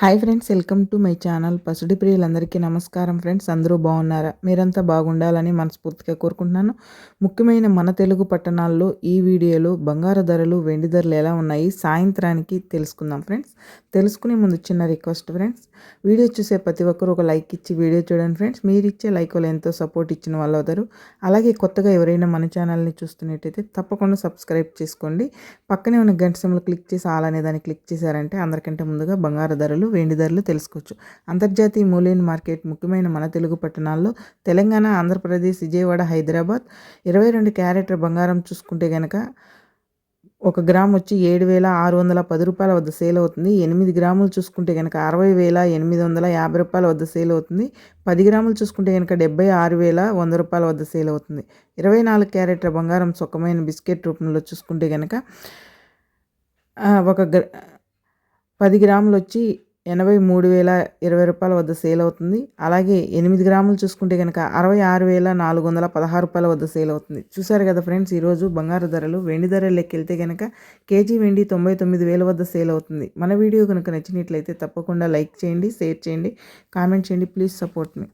Hi friends welcome to my channel. పసుడి ప్రియులందరికీ నమస్కారం friends. అందరూ బాగున్నారా? మీరంతా బాగుండాలని మనస్ఫూర్తిగా కోరుకుంటున్నాను. ముఖ్యమైన మన తెలుగు పట్టణాల్లో ఈ వీడియోలో బంగారు ధరలు వెండి ధరలు ఎలా ఉన్నాయి సాయంత్రానికి తెలుసుకుందాం ఫ్రెండ్స్. తెలుసుకునే ముందు చిన్న రిక్వెస్ట్ ఫ్రెండ్స్. వీడియో చూసే ప్రతి ఒక్కరు ఒక లైక్ ఇచ్చి వీడియో చూడండి ఫ్రెండ్స్. మీరు ఇచ్చే లైక్ వాళ్ళు ఎంతో సపోర్ట్ ఇచ్చిన వాళ్ళు అవుతారు. అలాగే కొత్తగా ఎవరైనా మన ఛానల్ని చూస్తున్నట్టయితే తప్పకుండా సబ్స్క్రైబ్ చేసుకోండి. పక్కనే ఉన్న గంట సెంబలు క్లిక్ చేసి ఆల్ అనే దాన్ని క్లిక్ చేశారంటే అందరికంటే ముందుగా బంగారు ధరలు ధరలు వెండి ధరలు తెలుసుకోవచ్చు. అంతర్జాతీయ మూల్యం మార్కెట్ ముఖ్యమైన మన తెలుగు పట్టణాల్లో తెలంగాణ ఆంధ్రప్రదేశ్ విజయవాడ హైదరాబాద్ ఇరవై రెండు క్యారెట్ బంగారం చూసుకుంటే కనుక ఒక గ్రామ్ వచ్చి ఏడు వేల ఆరు వందల పది రూపాయల వద్ద సేల్ అవుతుంది. ఎనిమిది గ్రాములు చూసుకుంటే కనుక అరవై వేల ఎనిమిది వందల యాభై రూపాయల వద్ద సేల్ అవుతుంది. పది గ్రాములు చూసుకుంటే కనుక డెబ్బై ఆరు వేల వంద రూపాయల వద్ద సేల్ అవుతుంది. ఇరవై నాలుగు క్యారెట్ల బంగారం సుఖమైన బిస్కెట్ రూపంలో చూసుకుంటే కనుక ఒక పది గ్రాములు వచ్చి ఎనభై మూడు వేల ఇరవై రూపాయల వద్ద సేల్ అవుతుంది. అలాగే ఎనిమిది గ్రాములు చూసుకుంటే కనుక అరవై ఆరు వేల నాలుగు వందల పదహారు రూపాయల వద్ద సేల్ అవుతుంది. చూసారు కదా ఫ్రెండ్స్ ఈరోజు బంగారు ధరలు వెండి ధరలు లెక్కెళ్తే కనుక కేజీ వెండి తొంభై తొమ్మిది వేల వద్ద సేల్ అవుతుంది. మన వీడియో కనుక నచ్చినట్లయితే తప్పకుండా లైక్ చేయండి షేర్ చేయండి కామెంట్ చేయండి. Please support me.